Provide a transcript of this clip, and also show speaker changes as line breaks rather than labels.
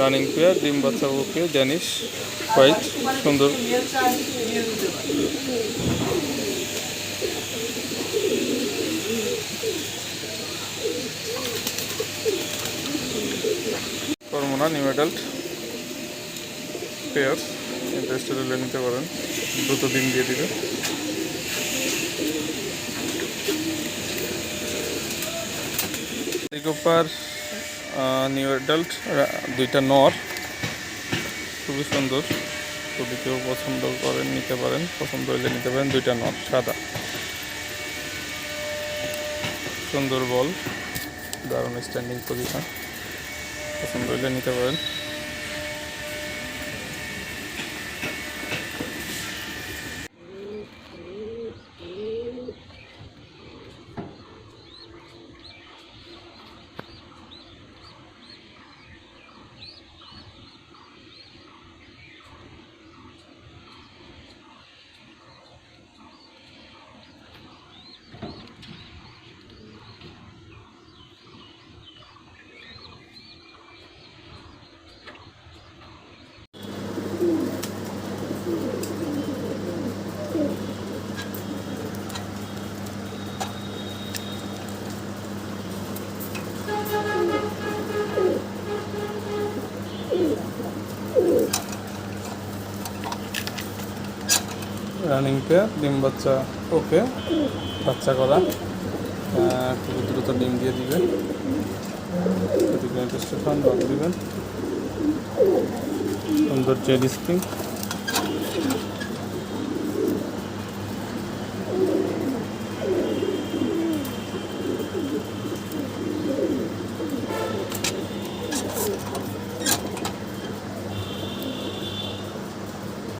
Running pair, ডিম বাচ্চা ওকে Danish white, সুন্দর। কর্মনা নিউ অ্যাডাল্ট পেয়ার ইন্টারেস্টেড হলে নিতে পারেন। দ্রুত ডিম দিয়ে দিবে। লিকোপার নিউ অ্যাডাল্ট দুইটা নর। খুবই সুন্দর। যদি কেউ পছন্দ করেন, নিতে পারেন, পছন্দ হইলে নিতে পারেন, দুইটা নর, সাদা। সুন্দর বল, দারুণ স্ট্যান্ডিং পজিশন পছন্দ হইলে নিতে পারেন। রানিং পেয়ার ডিম বাচ্চা, ওকে, বাচ্চা করা। খুব দ্রুত ডিম দিয়ে দিবেন। দিবেন। সুন্দর জেলি স্প্রিং